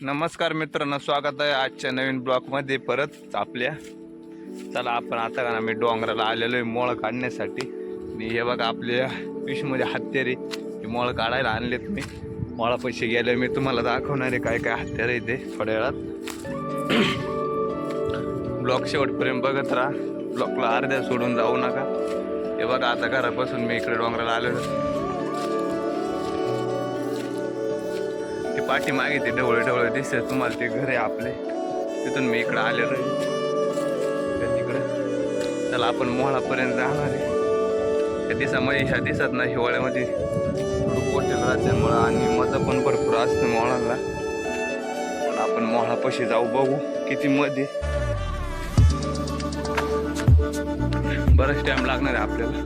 नमस्कार मित्रांनो स्वागत आहे आजच्या नवीन ब्लॉकमध्ये परत आपल्या चला आपण आता का ना मी डोंगराला आलेलो आहे मोळ काढण्यासाठी. आणि हे बघा आपल्या पिशमध्ये हत्यारे हे मोळ काढायला आणलेत मी. मोळा पैसे गेले मी. तुम्हाला दाखवणार आहे काय काय हत्यारे आहे ते थोड्या वेळात. ब्लॉक शेवटपर्यंत बघत राहा. ब्लॉकला अर्ध्या सोडून जाऊ नका. हे बघा आता घरापासून मी इकडे डोंगराला आलेलो पाठीमागे पाठी मागे ते ढवळे ढवळे दिसत तुम्हाला ते घर आहे आपले. तिथून मी इकडं आलेलो आहे. तिकडं. चला आपण मोहळापर्यंत जाणार आहे. त्या दिसामध्ये ह्या दिसत ना हिवाळ्यामध्ये. थोडं पोटेल राहत्यामुळं आणि मजा पण भरपूर असतं मोहळाला. पण आपण मोहळापाशी जाऊ बघू किती मध्ये बराच टाइम लागणार आहे आपल्याला.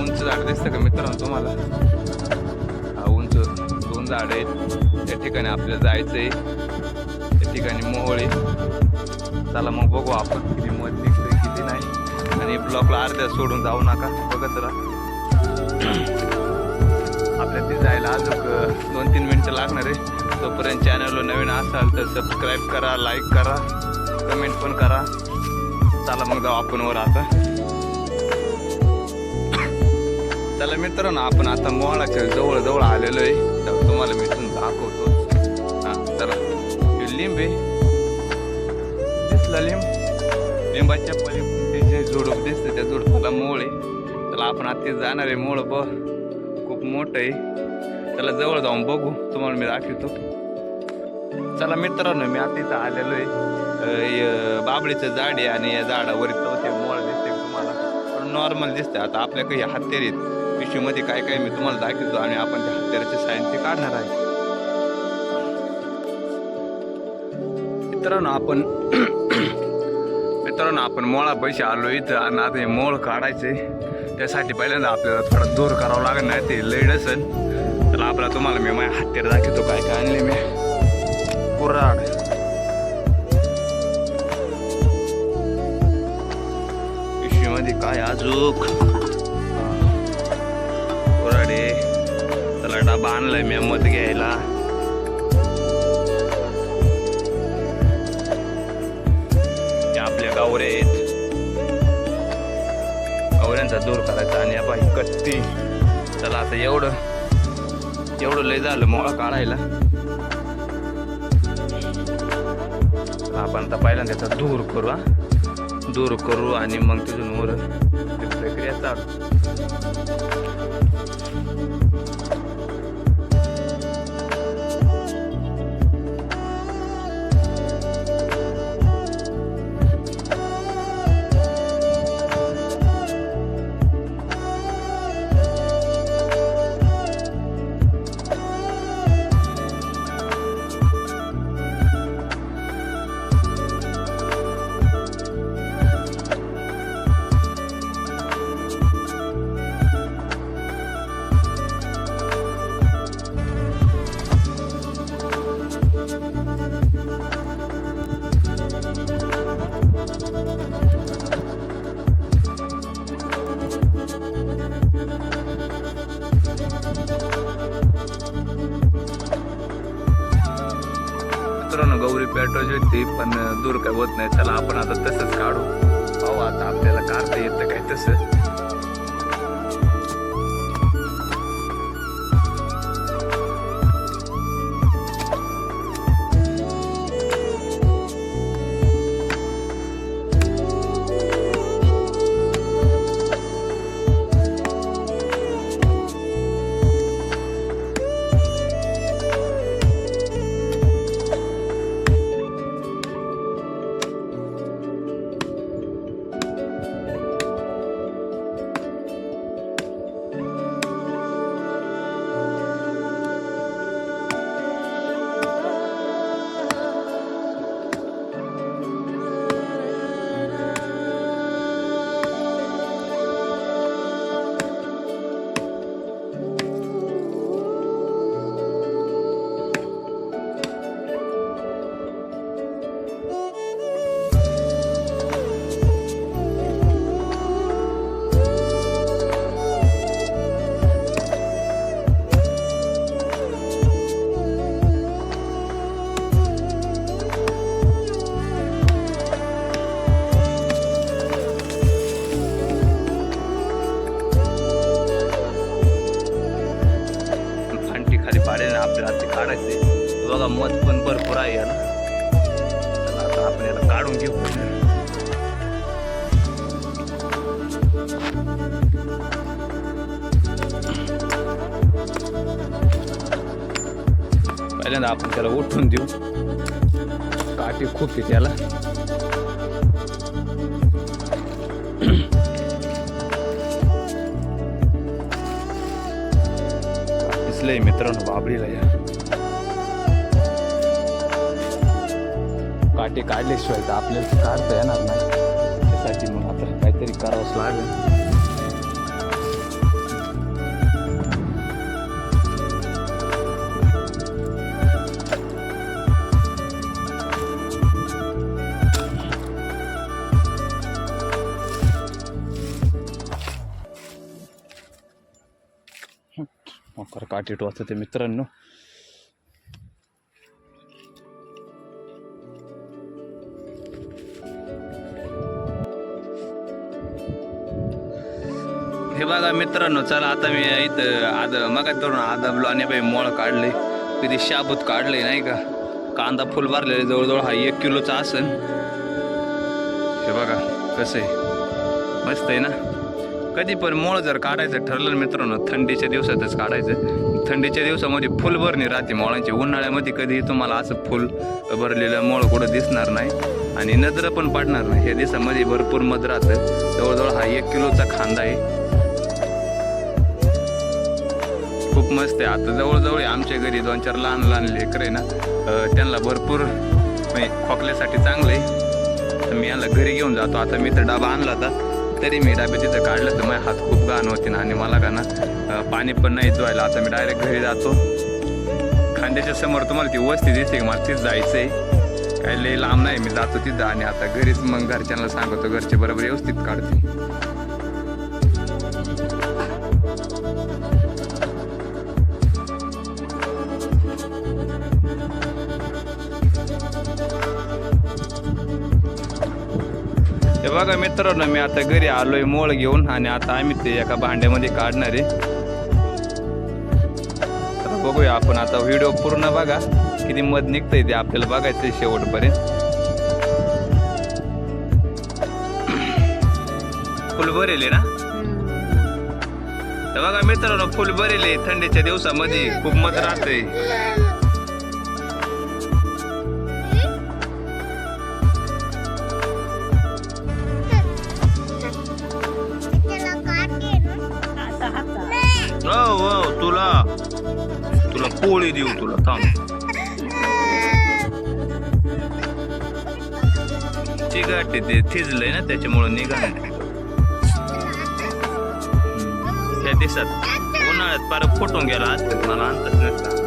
उंच झाड दिसतं का मित्रांनो तुम्हाला? झाड आहे त्या ठिकाणी आपल्याला जायचं आहे त्या ठिकाणी मोहळे चला मग बघू आपण किती मध निघते किती नाही. आणि ब्लॉकला अर्ध्या सोडून जाऊ नका. बघत राहा. आपल्या ते जायला अजून दोन तीन मिनटं लागणार आहे. तोपर्यंत चॅनलवर नवीन असाल तर सबस्क्राईब करा लाईक करा कमेंट पण करा. चला मग जाऊ आपण वर आता. चला मित्रांनो आपण आता मोहळाच्या जवळ जवळ आलेलो आहे. तुम्हाला मी दाखवतो. हा तर हे लिंब आहे. दिसला लिंब? लिंबाच्या पली जे झुडूप दिसतं त्या झुडपाला मोळ आहे. त्याला आपण आता जाणार आहे मोळ ब खूप मोठं आहे. त्याला जवळ जाऊन बघू. तुम्हाला मी दाखवतो. चला मित्रांनो मी आता इथं आलेलो आहे. बाबळीचं झाड आहे आणि या झाडावर इथं ते मोळ दिसते तुम्हाला. पण नॉर्मल दिसते. आता आपल्या काही हत्यार आहेत. पिशवीमध्ये काय काय मी तुम्हाला दाखवतो आणि आपण त्या हत्याराचे सायन ते काढणार आहे. मित्रांनो आपण मित्रांनो आपण मोळा पैसे आलो इथं आणि आता हे मोळ काढायचे. त्यासाठी पहिल्यांदा आपल्याला थोडा दूर करावं लागणार नाही ते लेड असेल तर आपला तुम्हाला मी माझ्या हत्यार दाखवतो काय काय आणले मी. कुऱ्हाड. पिशवीमध्ये काय अजूक? त्याला डबा आणलाय मी मत घ्यायला. आपल्या गावरे आहेत. गावऱ्यांचा दूर करायचा आणि या बाई कत्ती चला आता एवढं एवढं लय झालं मोळा काढायला. आपण आता पहिल्यांदा त्याचा दूर करू हा. दूर करू आणि मग तिथून वर प्रक्रिया चालू. दूर काय होत नाही. चला आपण आता तसंच काढू. पाहू आता आपल्याला काढता येतं काय तसं. बघा मध पण भरपूर आहे याला. आता आपण याला काढून घेऊ. पहिल्यांदा आपण त्याला उठून देऊ. काठी खूप आहे त्याला दिसलंय मित्रांनो बाबरीला या काटे काढल्याशिवाय तर आपल्याला काढता येणार नाही. त्यासाठी मग आता काहीतरी करावंच लागेल. तर काठी टोचते ते मित्रांनो. हे बघा मित्रांनो चला आता मी इथं आद मग धरून आदबलो आणि बाई मोळ काढले. कधी शाबूत काढले नाही का? कांदा फुल भरलेले जवळजवळ हा एक किलोचा असन. हे बघा कसं आहे? मस्त आहे ना? कधी पण मोळ जर काढायचं ठरलं मित्रांनो थंडीच्या दिवसातच काढायचं. थंडीच्या दिवसामध्ये फुल भरणी राहते मोळांची. उन्हाळ्यामध्ये कधी तुम्हाला असं फुल भरलेलं मोळ कुठं दिसणार नाही आणि नजर पण पडणार नाही. या दिवसामध्ये भरपूर मध राहतं. जवळजवळ हा एक किलोचा खांदा आहे. खूप मस्त आहे. आता जवळजवळ आहे आमच्या घरी दोन चार लहान लहान लेकर आहे ना त्यांना भरपूर म्हणजे खोकल्यासाठी चांगलं आहे. तर मी याला घरी घेऊन जातो. आता मी तर डबा आणला होता. तरी मी डाबे तिथं काढलं तर माझे हात खूप घाण होते ना. आणि मला का ना पाणी पण नाही धुवायला. आता मी डायरेक्ट घरी जातो. खांद्याच्या समोर तुम्हाला ती वस्ती दिसते की? मला तिथं जायचं आहे काही लई लांब नाही मी जातो तिथं. आणि आता घरीच मग घरच्यांना सांगतो घरचे बरोबर व्यवस्थित काढते बघा मित्रांनो मी आता घरी आलोय मोळ घेऊन आणि आता आम्ही ते एका भांड्यामध्ये काढणार आहे. बघूया आपण आता व्हिडिओ पूर्ण बघा. किती मध निघतंय ते आपल्याला बघायचं आहे शेवटपर्यंत. फुल भरेल आहे ना? तर बघा मित्रांनो फुल भरेल थंडीच्या दिवसामध्ये खूप मध राहतंय. हो हो तुला तुला पोळी देऊ तुला थांब चिकाटे ते थिजलंय ना त्याच्यामुळं निघा त्या दिसत उन्हाळ्यात पार फुटून गेला आज मला आणतात नसता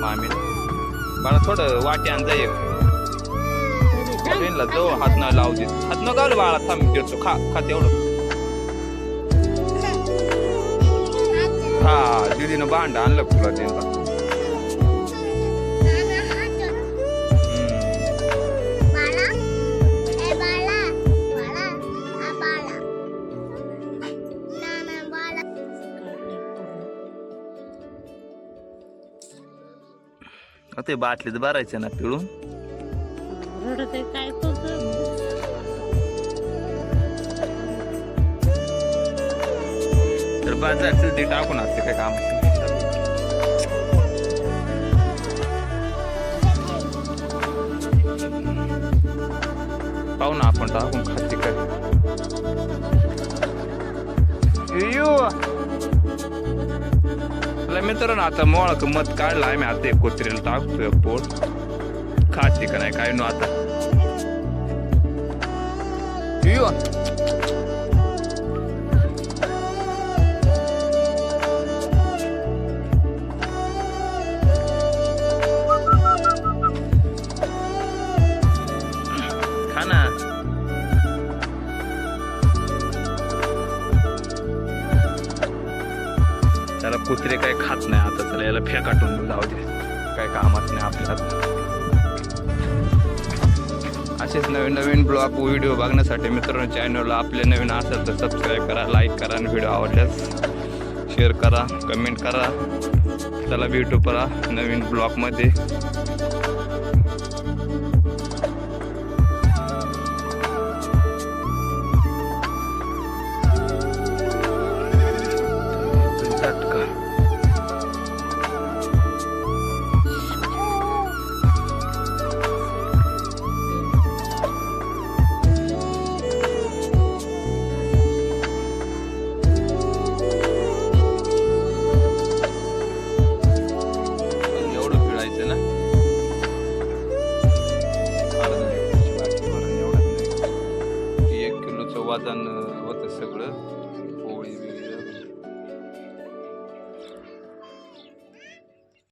मामी मला थोडं वाट्यान आणता ट्रेनला जाऊ हात न लावू दे हात न घालू बाळा थांब मी खा खा तेवढं हा दीदीनं भांड आणलं तुला त्यांना ते बाटलीत भरायचे ना पिळून रडत आहे काय करतो तर बाजार ते टाकून असते काय काम? पाहू ना आपण टाकून खाते काय. येऊ तुला मित्रांनो आता मोळ मत काढला आम्ही आता एक कोत्रीला टाकतोय पोट. खाते का नाही काय नो आता. येऊ. त्याला कुत्रे काय खात नाही आता त्याला याला फेकाटून जाऊ दे. काय कामात नाही आपल्याला. असेच नवीन नवीन ब्लॉग व्हिडिओ बघण्यासाठी मित्रांनो चॅनलला आपले नवीन असेल तर सबस्क्राईब करा लाईक करा आणि व्हिडिओ आवडल्यास शेअर करा कमेंट करा. चला भेटू परा नवीन ब्लॉगमध्ये.